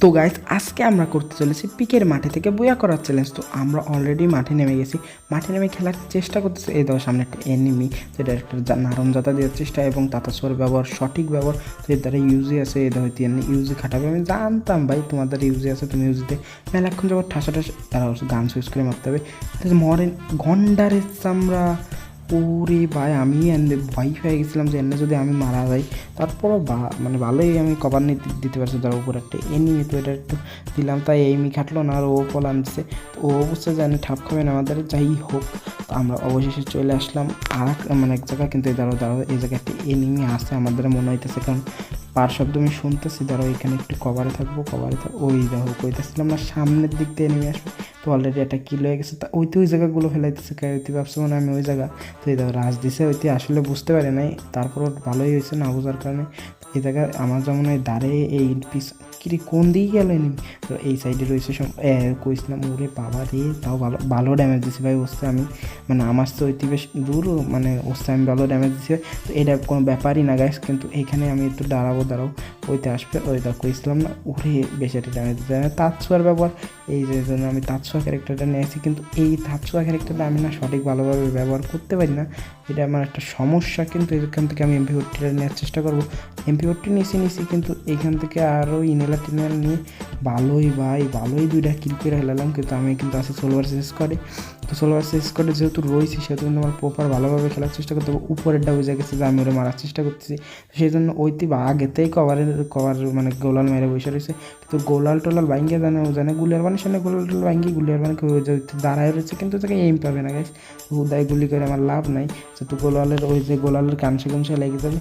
তো গাইস আজকে আমরা করতে চলেছি পিকের মাঠে থেকে বইয়া করার চ্যালেঞ্জ তো আমরা অলরেডি মাঠে নেমে গেছি। মাঠে নেমে খেলার চেষ্টা করতেছি এই দেওয়ার সামনে একটা এনিমি যেটা একটা নারম জাতা দেওয়ার চেষ্টা এবং তাতাসর ব্যবহার, সঠিক ব্যবহার তো এর দ্বারা ইউজি আছে এই ধর তিনি ইউজি খাটাবে। আমি জানতাম ভাই তোমার দ্বারা ইউজি আছে, তুমি ইউজিতে মেলাক্ষণ যখন ঠাসা ঠাসা তারা গান সুইচ করে মারতে হবে। মরেন গন্ডারের চামড়া। ওরে ভাই, আমি ভয় পেয়ে গেছিলাম যে এনে যদি আমি মারা যাই, তারপরও মানে ভালোই আমি কভার নিতে দিতে পারছি তার উপর একটা এনিমি তো এটা একটু দিলাম, তাই এইমি খাটলো না আর ও ফল আনছে। ও যে আমি ঠাপ খাবে না আমাদের, যাই হোক। আমরা অবশেষে চলে আসলাম আর মানে এক জায়গায়, কিন্তু এই দাঁড়ো দাঁড়াও, এই জায়গায় একটা এনিমি আছে আমাদের মনে হইতেছে, কারণ পার শব্দ আমি শুনতেছি, দাঁড়াও, এখানে একটু কভারে থাকব কভারে থাকব ওই দেখো, কইতেছিলাম না, সামনের দিক দিয়ে নেমে আসবে। তো অলরেডি একটা কিল হয়ে গেছে। তা ওইতে ওই জায়গাগুলো ফেলাইতেছে কাইতে ভাবছে মানে আমি ওই জায়গা তো এই দেখো রাজ দিছে, ওইতে আসলে বুঝতে পারে নাই। তারপর ভালোই হয়েছে না বোঝার কারণে। এই জায়গায় আমার যেমন ওই দাঁড়ে এই পিস কিরে কোন দিকে গেল এনিমি তো এই সাইডে রয়েছে সব কইছিলাম, ওরে বাবা রে, তাও ভালো ভালো ড্যামেজ দিছে ভাই ওসতে আমি। মানে আমার তো ওইতে বেশ দূর মানে ওসতে আমি ভালো ড্যামেজ দিছি তো এটা কোনো ব্যাপারই না গাইস কিন্তু এখানে আমি একটু দাঁড়াবো দাঁড়াও ওইতে আসবে, ওই দেখো কইছিলাম না ওরে বেশি একটা ড্যামেজ দিতে হয় না তাৎসুয়ার ব্যবহার, এই যে জন্য আমি তাৎসুয়া ক্যারেক্টারটা নিয়েছি কিন্তু এই তাৎসুয়া ক্যারেক্টারটা আমি না সঠিক ভালোভাবে ব্যবহার করতে পারি না। এটা আমার একটা সমস্যা, কিন্তু এখান থেকে আমি এমপি ফোরটিটা নেওয়ার চেষ্টা করব। এমপি ফোরটি নিয়েছি নিয়েছি কিন্তু এইখান থেকে আরও ইনেলা টিনেল নিয়ে ভালোই ভাই, ভালোই দুইটা কিল করে হেলালাম কিন্তু আমি কিন্তু আছে ষোলোবার শেষ করে তো ষোলোবার শেষ করে যেহেতু রয়েছি, সেহেতু কিন্তু আমার প্রপার ভালোভাবে খেলার চেষ্টা করতে হবে উপরেরটা বুঝে গেছে যে আমি ওরা মারার চেষ্টা করতেছি। সেই জন্য ওইটি বা আগেতেই কভারের কভার মানে গোলাল মেরে বসে রয়েছে। কিন্তু গোলাল টোলাল ভাঙ্গে জানে ও জানে গুলিয়ার মানে সামনে গোলাল টোলাল ভাঙ্গি গুলিয়ার মানে দাঁড়ায় রয়েছে, কিন্তু তাকে এইম পাবে না গাইস উদয় গুলি করে, আমার লাভ নাই। যেহেতু গোলালের, ওই যে গোলালের কানসে কানসে লেগে যাবে।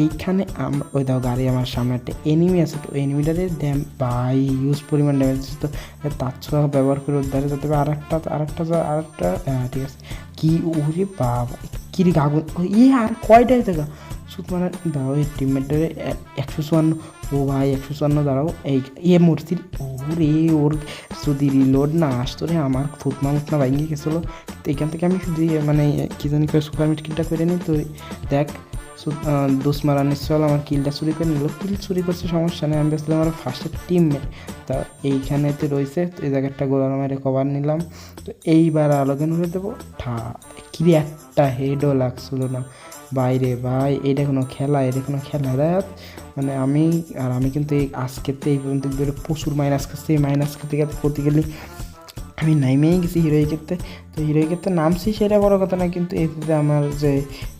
এইখানে আমরা ওই দাও গাড়ি আমার সামনে একটা এনিমি আছে, তো এনিমিটারে ড্যাম বাই ইউজ পরিমাণ ড্যামেজ তো তার ছোঁয়া ব্যবহার করে উদ্ধারে যেতে হবে। আর একটা আর একটা হ্যাঁ ঠিক আছে। কি, ওরে বাবা কি রে আগুন ই আর কয়টাই দেখা সুত মানে দাঁড়াও এই টিমমেটের একশো চুয়ান্ন ও ভাই, একশো চুয়ান্ন দাঁড়াও। এই এ মূর্তির ওরে ওর যদি রিলোড না আসতো রে, আমার থুতমা মুতমা ভাঙিয়ে গেছিল। তো এখান থেকে আমি শুধু ইয়ে মানে কি জানি করে সুপার মিট কিলটা করে নিই তো, দেখ দুসমারা নিশ্চয় আমার কিলটা চুরি করে নিল। কিল চুরি করছে, সমস্যা নেই, আমি বেসলাম আমার ফার্স্টের টিমমেট তা এইখানেতে রয়েছে, তো এই জায়গাটা গোলার মেরে কভার নিলাম। তো এইবার আলোচনা করে দেবো। ঠা কিরে একটা হেডও লাগছিল না। বাইরে ভাই, এটা কোনো খেলা, এটা কোনো খেলা দেখ মানে আমি আর আমি কিন্তু এই আজকেতে এই পর্যন্ত প্রচুর মাইনাস খাচ্ছি মাইনাস খেতে খেতে করতে গেলে আমি নাইমেই গেছি হিরোই ক্ষেত্রে তো হিরোই ক্ষেত্রে নামছি সেটা বড় কথা না কিন্তু এতে আমার যে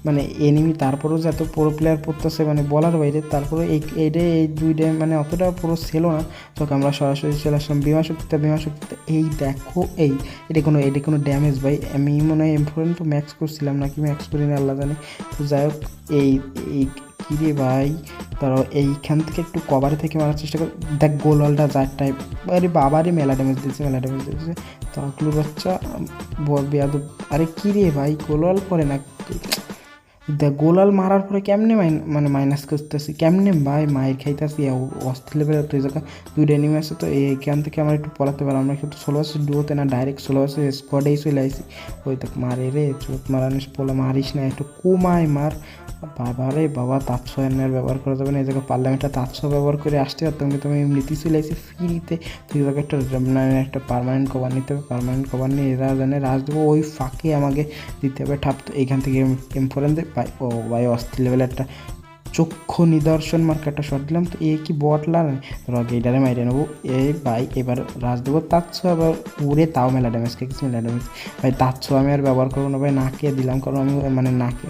মানে এনিমি তারপরেও যে এত পুরো প্লেয়ার পড়তেছে মানে বলার বাইরে তারপরে এই এইটা এই দুইটা মানে অতটা পুরো ছিল না। তখন আমরা সরাসরি চলে আসলাম বিমা শক্তিতে। বিমা শক্তিতে এই দেখো, এই, এটা কোনো এটা কোনো ড্যামেজ ভাই। আমি মনে হয় ইম্পর্টেন্ট তো ম্যাক্স করছিলাম, নাকি ম্যাক্স করি না, আল্লাহ জানে। তো যাই হোক, এই এই কিরে ভাই? তারাও এইখান থেকে একটু কভারে থেকে মারার চেষ্টা কর। দেখ, গোলওয়ালটা যার টাইপ আরে বাবারই মেলা ড্যামেজ দিয়েছে, মেলা ড্যামেজ দিচ্ছে তাকলু বাচ্চা বেয়াদ আরে কি রে ভাই, গোলাল পরে না দেখ গোলাল মারার পরে কেমনে মানে মাইনাস করতেছি? কেমনে ভাই মায়ের খাইতেছি? অস্থির লেভেলের তুই জায়গা দুইটা এনিমি আছে তো এইখান থেকে আমার একটু পড়াতে পারলাম আমরা কিন্তু ষোলো আসে ডুয়োতে না ডাইরেক্ট ষোলো আসে স্কোয়াডেই চলে আসি ওই দেখ, মারে রে চোখ মারানিস পোলা, মারিস না, একটু কুমায় মার। বাবা রে বাবা তাৎস এনার ব্যবহার করা যাবে না এই জায়গায় পারলাম একটা ব্যবহার করে আসতে পারতাম কিন্তু আমি এমনিতেই চলে আসি ফ্রিতে। তো এই একটা একটা পারমানেন্ট কভার নিতে হবে পারমানেন্ট কভার নিয়ে এরা জানে রাজ দেবো, ওই ফাঁকে আমাকে দিতে হবে। ঠাপ, তো এইখান থেকে এমফোরেন দে। ভাই, ও ভাই, অস্থির লেভেলের একটা চক্ষু নিদর্শন মার্ক একটা শট দিলাম। তো এ কি বটলার রক, এইটারে মাইরে নেব। এ ভাই, এবার রাজ দেবো তাচ্ছ আবার উড়ে তাও মেলা ড্যামেজ খেয়েছি মেলা ড্যামেজ ভাই তাচ্ছ আমি আর ব্যবহার করব না, ভাই, নাকে দিলাম। কারণ আমি মানে নাকে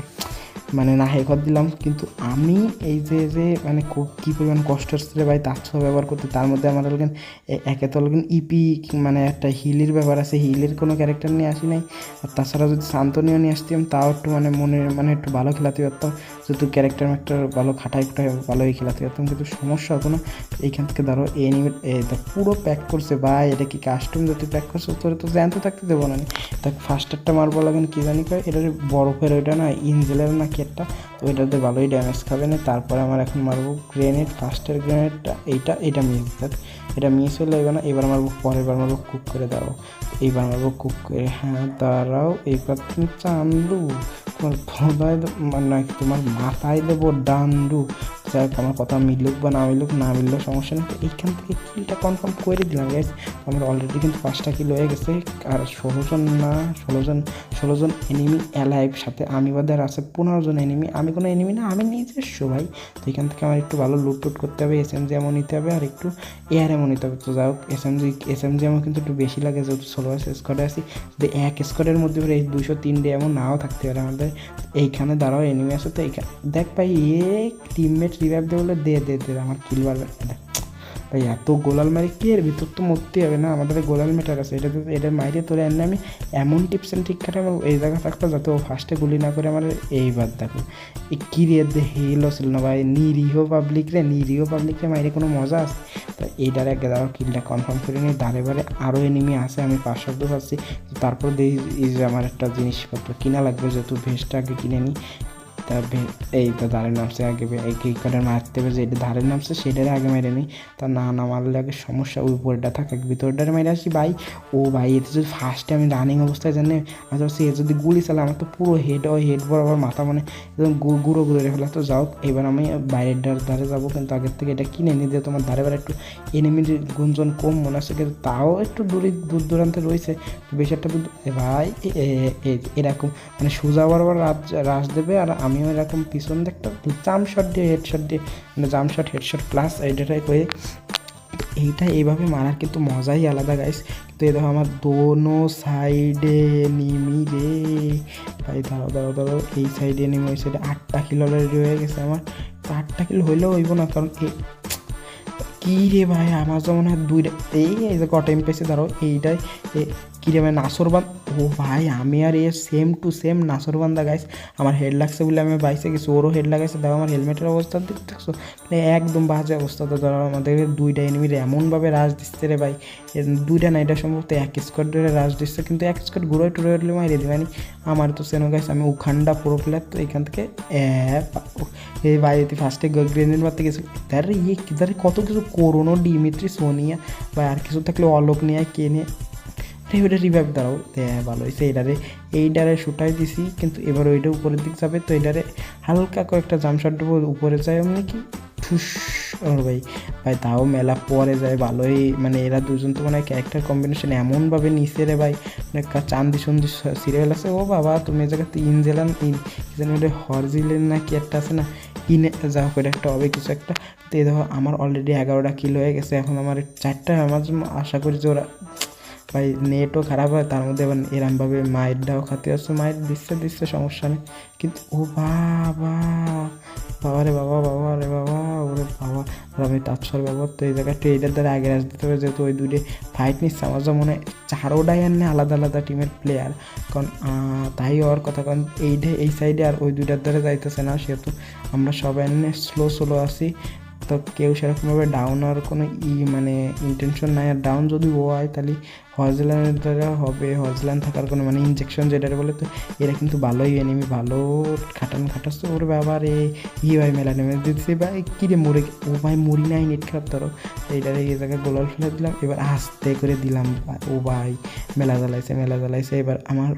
মানে না হেকর দিলাম। কিন্তু আমি এই যে যে মানে কো- কী পরিমাণ কষ্ট হচ্ছে ভাই, তার ছোঁয়া ব্যবহার করতে, তার মধ্যে আমার লগেন একে তো লগেন ইপি মানে একটা হিলের ব্যাপার আছে। হিলের কোনো ক্যারেক্টার নিয়ে আসি নাই। আর তাছাড়া যদি শান্তনীয় নিয়ে আসতাম তাও একটু মানে মনে মানে একটু ভালো খেলাতে পারতাম। যেহেতু ক্যারেক্টার ম্যাক্টার ভালো খাটাই খুটাই ভালোই খেলাতে পারতাম। কিন্তু সমস্যা হতো না। এইখান থেকে ধরো এনিমেট এটা পুরো প্যাক করছে। ভাই, এটা কি কাস্টম যদি প্যাক করছে? তোর তো জ্যান্ত থাকতে দেবো না। দেখ ফার্স্টারটা মারবো লাগেন কি জানি কয়, এটা বরফের ওইটা না ইঞ্জেলের না একটা, তো এটাতে ভালোই ড্যামেজ খাবে না। তারপরে আমার এখন মারবো গ্রেনেড ফার্স্টের গ্রেনেডটা এইটা এটা মিস দেখ। এটা মিস হলে এবার না, এবার মারবো, পরের বার মারবো কুক করে দাও এইবার মারবো কুক করে হ্যাঁ দাঁড়াও এইবার তুমি চান্দু। তোমার মানে তোমার মাথায় দেবো ডান্ডু যাই হোক, আমার কথা মিলুক বা না মিলুক, না মিললেও সমস্যা নেই। তো এইখান থেকে কিলটা কনফার্ম করে দিলাম গাইস আমার অলরেডি কিন্তু পাঁচটা কিলো হয়ে গেছে। আর ষোলোজন না ষোলোজন ষোলোজন এনিমি অ্যালাইভ সাথে আমি বাদে আর আছে পনেরো জন এনিমি আমি কোনো এনিমি না, আমি নিজস্ব ভাই। তো এখান থেকে আমার একটু ভালো লুট টুট করতে হবে এস এম জি এমন নিতে হবে, আর একটু এয়ার এমন নিতে হবে। তো যাই হোক S M G S M G আমার কিন্তু একটু বেশি লাগে, যেহেতু ষোলো স্কোয়াডে আছি। যদি এক স্কোয়াডের মধ্যে এই দুশো তিনটে এমন নাও থাকতে পারে আমাদের। এইখানে দাঁড়াও এনিমি আছে তো এইখানে। দেখ ভাই, এ টিমমেট রিভাইভ দেবে বলে দে দে দে, আমার কিল বাড়বে। দেখ। ভাই, এত গোলাল মারি কে এর ভিতর তো মরতে হবে না? আমাদের গোলাল মেটার আছে এটা এটা মাইরে তোরে এনে আমি এমন টিপস অ্যান্ড ঠিক কাটে আমার এই জায়গা থাকতো যাতে ও ফার্স্টে গুলি না করে আমার এইবার দেখো। এই কি রে দে হেলো ছিল না ভাই? নিরীহ পাবলিক রে, নিরীহ পাবলিক রে মাইরে কোনো মজা আছে? তো এইটার আগে দাঁড়াও, কিলটা কনফার্ম করে নিই ধারে বারে আরও এনিমি আছে, আমি পাঁচ শব্দ পাচ্ছি। তারপর দেখি যে আমার একটা জিনিসপত্র কিনা লাগবে, যেহেতু ভেস্টটা আগে কিনে নিই তা এই তো ধারে নামছে, আগে এই কি করে মারতে হবে যেটা ধারে নামছে, সেটারে আগে মেরে নিই। তা না না মারলে আগে সমস্যা উপরটা থাকে ভিতরটারে মেরে আসি, ভাই। ও ভাই, এতে যদি ফার্স্টে আমি রানিং অবস্থায় জানি আচ্ছা সে যদি গুলি চালা আমার তো পুরো হেড ওই হেড বরাবর মাথা মানে একদম গুঁড়ো গুঁড়ো রেখে তো যাও, এবার আমি বাইরের ধার- যাব, কিন্তু আগের থেকে এটা কিনে নিয়ে দিয়ে তোমার ধারে একটু এনিমির গুঞ্জন কম মনে আছে কিন্তু তাও একটু দূরে দূর দূরান্তে রয়েছে। বেশি একটা ভাই এরকম। মানে সোজা বরাবর রাজ রাজ দেবে, আর আমিও এরকম পিছন দেখতে জাম শট দিয়ে হেড শট দিয়ে মানে jump shot head shot plus এইটাটাই করে এইটা এইভাবে মারার কিন্তু মজাই আলাদা গাইস তো এই দেখো আমার দোনো সাইডে নিমি রে ভাই দাঁড়াও দাঁড়াও দাঁড়াও, এই সাইডে নিমি, ওই সাইডে আটটা কিলো হয়ে গেছে আমার। তো আটটা কিলো হইলেও হইব না, কারণ কি রে ভাই, আমার তো মনে হয় দুইটা, এই যে কট এম পেয়েছে ধরো এইটাই, এ, কী রে ভাই নাসরবান ও ভাই, আমি আর এ সেম টু সেম নাসরবান্দা গাইস আমার হেড লাগছে বলে আমি বাইসে গেছি, ওরও হেড লাগাইছে। দেখো আমার হেলমেটের অবস্থা দেখছ মানে একদম বাজে অবস্থা তো ধরো আমাদের দুইটা এনিমির এমনভাবে রাজ দিচ্ছে রে ভাই। দুইটা না, এটা সম্ভবত এক স্কোয়াড ধরে রাজ দিচ্ছে, কিন্তু এক স্কোয়াড ঘুরে টুরে উঠলে মাইরে দিবানি আমার তো সেনো গাইস আমি উখান্ডা পুরো প্লেয়ার তো, এখান থেকে এই ভাই তুই ফার্স্টে গ্রেনেড মারতে গেছি। তার ইয়ে কত কিছু করোনো ডিমিত্রি সোনিয়া বা আর কিছু থাকলে অলোক নিয়ে, কে নিয়ে ওইটা রিভাইভ দাঁড়াও হ্যাঁ ভালো হয়েছে এইটারে এইটারে শুটাই দিছি, কিন্তু এবার ওইটা উপরের দিক যাবে, তো এইটারে হালকা কয়েকটা জামশট দেবো, উপরে যায় এমনি কি, ঠুস ওর ভাই। ভাই, তাও মেলা পরে যায়, ভালোই মানে এরা দুজন তো মানে ক্যারেক্টার কম্বিনেশন এমনভাবে নিচে রে ভাই মানে চান্দি সন্ধি সিরিয়াল আছে, ও বাবা, তুমি জায়গাতে ইনজেলান ইন হরজিলেন না কি একটা আছে না, ইনে, যা হোক একটা হবে কিছু একটা, তো এই দেখো, আমার অলরেডি এগারোটা কিলো হয়ে গেছে, এখন আমার চারটা আমার জন্য আশা করি যে ওরা ভাই নেটও খারাপ হয়, তার মধ্যে এবার এরমভাবে মায়েরটাও খাতে আসছে মায়ের দিচ্ছে দিচ্ছে, সমস্যা নেই। কিন্তু, ও বাবা বাবা রে বাবা বাবা রে বাবা, ওরে বাবা। আমি তাৎসর ব্যবহার তো এই জায়গাটা এইটার দ্বারা আগে রাখ দিতে হবে, যেহেতু ওই দুইটে ফাইট নিচ্ছে। আমার যা মনে হয়, চারোটাই আর নেই আলাদা আলাদা টিমের প্লেয়ার কারণ তাই হওয়ার কথা কারণ এইটা, এই সাইডে আর ওই দুইটার দ্বারা যাইতেছে না। সেহেতু আমরা সবাই স্লো স্লো আছি। তো কেউ সেরকমভাবে ডাউন হওয়ার কোনো ই মানে ইন্টেনশন নাই। আর ডাউন যদি ও হয়, তাহলে হজল্যান্ডের দ্বারা হবে হজল্যান্ড থাকার কোনো মানে ইনজেকশন যেটা বলে তো, এরা কিন্তু ভালোই এনিমি ভালো খাটান খাটাস তো ওর ব্যাপার। এ ই ভাই মেলা নেমে দিচ্ছে ভাই কী রে মরে ও ভাই মরি নাই নেট খারাপ ধরো। এইটারে এই জায়গায় গোলাল ফেলে দিলাম, এবার আস্তে করে দিলাম ও ভাই, মেলা জ্বালাইছে মেলা জ্বালাইছে। এবার আমার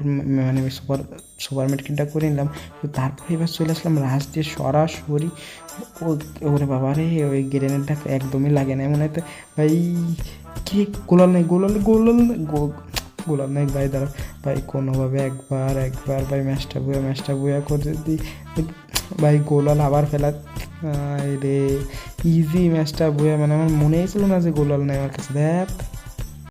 মানে সুপার সুপার মেটকিনটা করে নিলাম। তো তারপরে এবার চলে আসলাম রাজ দিয়ে সরাসরি। ও ওরে বাবা রে ওই গ্রেনেডটা একদমই লাগে না মনে হয় তো। ভাই কি? গোলাল নেই গোলাল গোলাল গোলাল নেই ভাই দাঁড়া ভাই, কোনোভাবে একবার একবার, ভাই, ম্যাচটা বুয়া ম্যাচটা বুয়া করে যদি ভাই, গোলাল আবার ফেলা। রে ইজি ম্যাচটা বুয়া মানে আমার মনেই ছিল না যে গোলাল নেই আমার কাছে। দেখ।